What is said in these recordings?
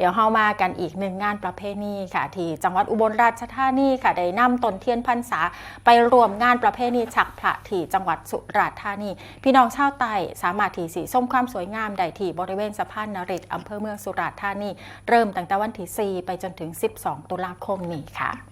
เดี๋ยวเฮามากันอีกหนึ่งงานประเพณีค่ะ ที่จังหวัดอุบลราชธานีค่ะได้นำตนเทียนพรรษาไปรวมงานประเพณีฉักพระที่จังหวัดสุราษฎร์ธานี พี่น้องชาวใต้สามารถที่สีส้มความสวยงามได้ที่บริเวณสะพานนริตอำเภอเมืองสุราษฎร์ธานี เริ่มตั้งแต่วันที่ 4 ไปจนถึง 12 ตุลาคมนี้ค่ะ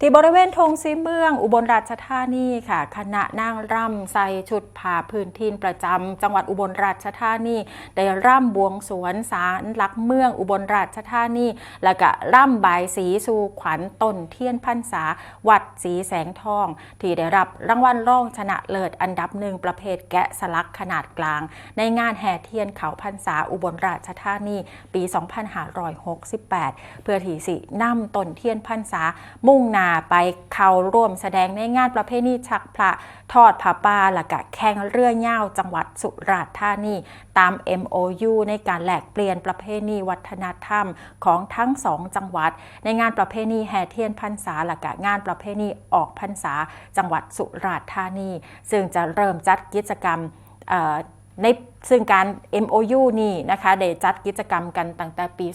ที่บริเวณธงสีเมือง อุบลราชธานีค่ะ คณะนางร่ำใส่ชุดผ้าพื้นทินประจำจังหวัดอุบลราชธานี ได้ร่ำบวงสวนศาลหลักเมืองอุบลราชธานี แล้วก็ร่ำบายสีสู่ขวัญต้นเทียนพรรษา วัดสีแสงทอง ที่ได้รับรางวัลรองชนะเลิศอันดับหนึ่งประเภทแกะสลักขนาดกลาง ในงานแห่เทียนเขาพรรษาอุบลราชธานี ปี 2568 เพื่อที่สินำต้นเทียนพรรษามุ่งนาไปเข้าร่วมแสดงในงานประเพณีชักพระทอดผ้าป่าและกะแข่งเรือเย่าจังหวัดสุราษฎร์ธานีตาม MOU ในการแลกเปลี่ยนประเพณีวัฒนธรรมของทั้งสองจังหวัด ในงานประเพณีแห่เทียนพรรษาและกะงานประเพณีออกพรรษาจังหวัดสุราษฎร์ธานี ซึ่งจะเริ่มจัดกิจกรรมเอ่อ ในซึ่งการ MOU นี่นะคะได้จัดกิจกรรมกันตั้งแต่ปี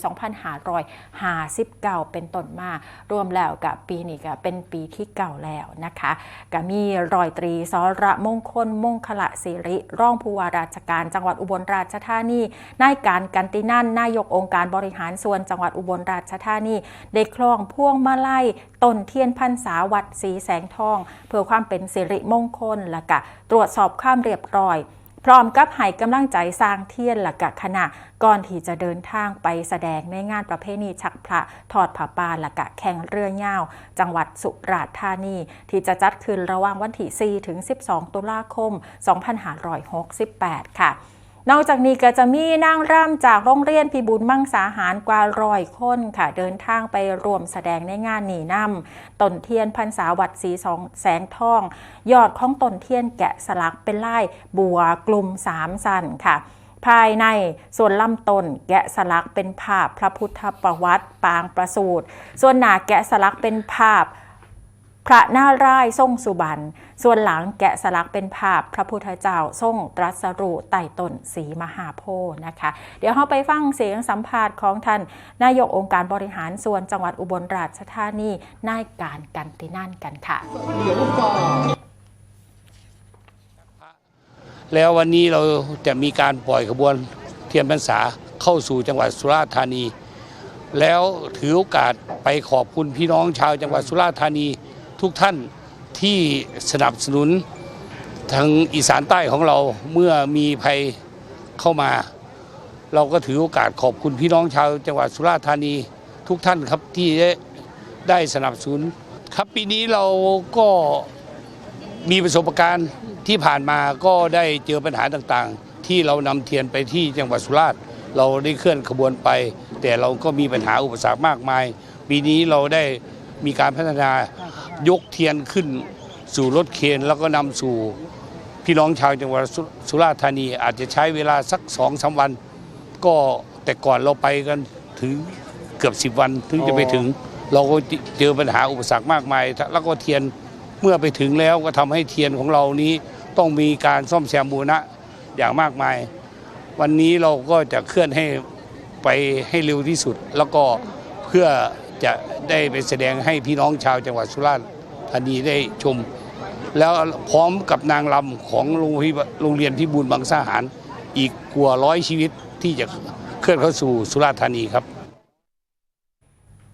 2559 เป็นต้นมารวมแล้วกับปีนี้ก็เป็นปีที่เก่าแล้วนะคะก็มีรอยตรีสระมงคลมงคละศิริร่องผู้ว่าราชการจังหวัดอุบลราชธานีนายการกันตินันนายกองค์การบริหารส่วนจังหวัดอุบลราชธานีได้คล้องพ่วงมาลัยต้นเทียนพรรษาวัดสีแสงทอง เพื่อความเป็นสิริมงคลและก็ตรวจสอบความเรียบร้อย พร้อมกับให้กำลังใจสร้างเทียนหลักกะขณะก่อนที่จะเดินทางไปแสดงในงานประเพณีชักพระทอดผ้าป่าหลักกะแข่งเรือเงาว จังหวัดสุราษฎร์ธานี ที่จะจัดขึ้นระหว่างวันที่4ถึง 12 ตุลาคม 2568 ค่ะ นอกจากนี้ก็จะมีนางร่ำจากโรงเรียนพิบูลมังสาหารกว่าร้อยคนค่ะ เดินทางไปรวมแสดงในงานหนีนำต้นเทียนพรรษาวัดสีสองแสงทอง ยอดของต้นเทียนแกะสลักเป็นลายบัวกลุ่มสามสันค่ะภายในส่วนลำต้นแกะสลักเป็นภาพพระพุทธประวัติปางประสูตรส่วนหนาแกะสลักเป็นภาพ พระนาร่ายทรงสุบรรณส่วนหลังแกะสลักเป็นภาพพระพุทธเจ้าทรงตรัสรู้ไต่ต้นสีมหาโพธิ์นะคะ เดี๋ยวเราไปฟังเสียงสัมภาษณ์ของท่านนายกองค์การบริหารส่วนจังหวัดอุบลราชธานีนายการกันตินันกันค่ะ แล้ววันนี้เราจะมีการปล่อยขบวนเทียนพรรษาเข้าสู่จังหวัดสุราษฎร์ธานี แล้วถือโอกาสไปขอบคุณพี่น้องชาวจังหวัดสุราษฎร์ธานี ทุกท่านที่สนับสนุนทางอีสานใต้ของเราเมื่อมีภัยเข้ามา เราก็ถือโอกาสขอบคุณพี่น้องชาวจังหวัดสุราษฎร์ธานีทุกท่านครับที่ได้สนับสนุน ครับปีนี้เราก็มีประสบการณ์ที่ผ่านมาก็ได้เจอปัญหาต่างๆ ที่เรานำเทียนไปที่จังหวัดสุราษฎร์เราได้เคลื่อนขบวนไป แต่เราก็มีปัญหาอุปสรรคมากมาย ปีนี้เราได้มีการพัฒนา ยกเทียนขึ้นสู่รถเคนแล้วก็นำสู่พี่น้องชาวจังหวัดสุสุราษฎร์ธานี อาจจะใช้เวลาสักสองสาวัน ก็แต่ก่อนเราไปกันถึงเกือบสิบวันถึงจะไปถึง เราก็เจอปัญหาอุปสรรคมากมาย แล้วก็เทียนเมื่อไปถึงแล้วก็ทำให้เทียนของเรานี้ต้องมีการซ่อมแซมบูรณะอย่างมากมาย วันนี้เราก็จะเคลื่อนให้ไปให้เร็วที่สุด แล้วก็เพื่อ จะได้ไปแสดงให้พี่น้องชาวจังหวัดสุราษฎร์ธานีได้ชม แล้วพร้อมกับนางรำของโรงงเรียนพิบูลบางสาหาร อีกกว่าร้อยชีวิตที่จะเคลื่อนเข้าสู่สุราษฎร์ธานีครับ